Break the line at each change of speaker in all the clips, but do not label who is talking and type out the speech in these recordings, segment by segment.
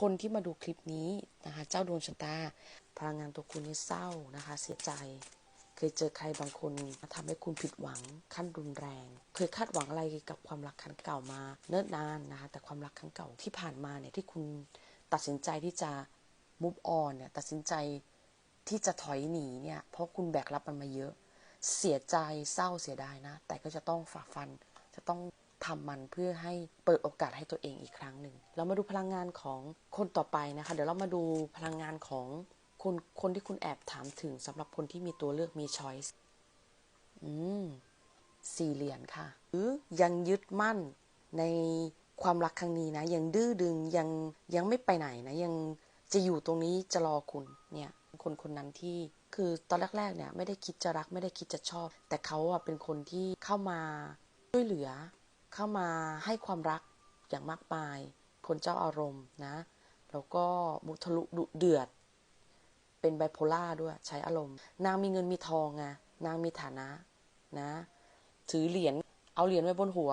คนที่มาดูคลิปนี้นะคะเจ้าดวงชะตา พลังงานตัวคุณนี่เศร้านะคะ เสียใจ เคยเจอใครบางคนทำให้คุณผิดหวังขั้นรุนแรง เคยคาดหวังอะไรกับความรักครั้งเก่ามา เนิ่นนานนะคะแต่ความรักครั้งเก่าที่ผ่านมาเนี่ยที่คุณตัดสินใจที่จะ move on เนี่ยตัดสินใจที่จะถอยหนีเนี่ยเพราะคุณแบกรับมันมาเยอะ เสียใจเศร้าเสียดายนะ แต่ก็จะต้องฝ่าฟันจะต้อง ทำมันเพื่อให้เปิดโอกาสให้ตัวเองอีกครั้งหนึ่งเรามาดูพลังงานของคนต่อไปนะคะ เดี๋ยวเรามาดูพลังงานของคนคนที่คุณแอบถามถึงสำหรับคนที่มีตัวเลือกมี choice อืมสี่เหรียญค่ะหรือยังยึดมั่นในความรักครั้งนี้นะ ยังดื้อดึงยังยังไม่ไปไหนนะ ยังจะอยู่ตรงนี้จะรอคุณเนี่ยคนคนนั้นที่คือตอนแรกๆเนี่ยไม่ได้คิดจะรักไม่ได้คิดจะชอบ แต่เขาอะเป็นคนที่เข้ามาช่วยเหลือ เข้ามาให้ความรักอย่างมากมาย คนเจ้าอารมณ์นะ แล้วก็มุทะลุดุเดือด เป็นไบโพล่าด้วยใช้อารมณ์ นางมีเงินมีทองไงนางมีฐานะนะ ถือเหรียญเอาเหรียญไว้บนหัว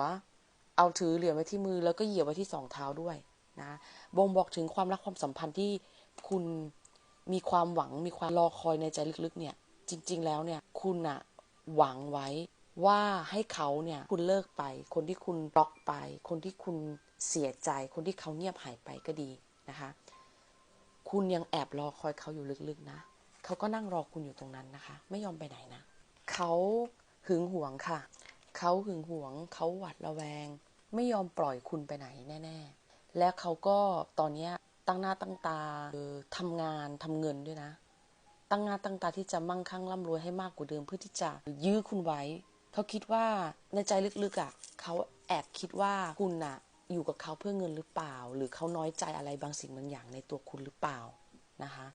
เอาถือเหรียญไว้ที่มือ แล้วก็เหยียบไว้ที่สองเท้าด้วยนะบ่งบอกถึงความรักความสัมพันธ์ที่คุณมีความหวังมีความรอคอยในใจลึกๆเนี่ย จริง ๆ แล้วเนี่ย คุณอะหวังไว้ ว่าให้เขาเนี่ยคุณเลิกไป คนที่คุณบล็อกไป คนที่คุณเสียใจ คนที่เขาเงียบหายไปก็ดีนะคะ คุณยังแอบรอคอยเขาอยู่ลึกๆนะเขาก็นั่งรอคุณอยู่ตรงนั้นนะคะ ไม่ยอมไปไหนนะเขาหึงหวงค่ะเขาหึงหวงเขาหวาดระแวง ไม่ยอมปล่อยคุณไปไหนแน่ ๆ และเขาก็ตอนนี้ตั้งหน้าตั้งตาออทำงานทำเงินด้วยนะ ตั้งหน้าตั้งตาที่จะมั่งคั่งร่ำรวยให้มากกว่าเดิมเพื่อที่จะยื้อคุณไว้ เขาคิดว่าในใจลึกๆอะเขาแอบคิดว่าคุณอะอยู่กับเขาเพื่อเงินหรือเปล่า หรือเขาน้อยใจอะไรบางสิ่งบางอย่างในตัวคุณหรือเปล่านะคะ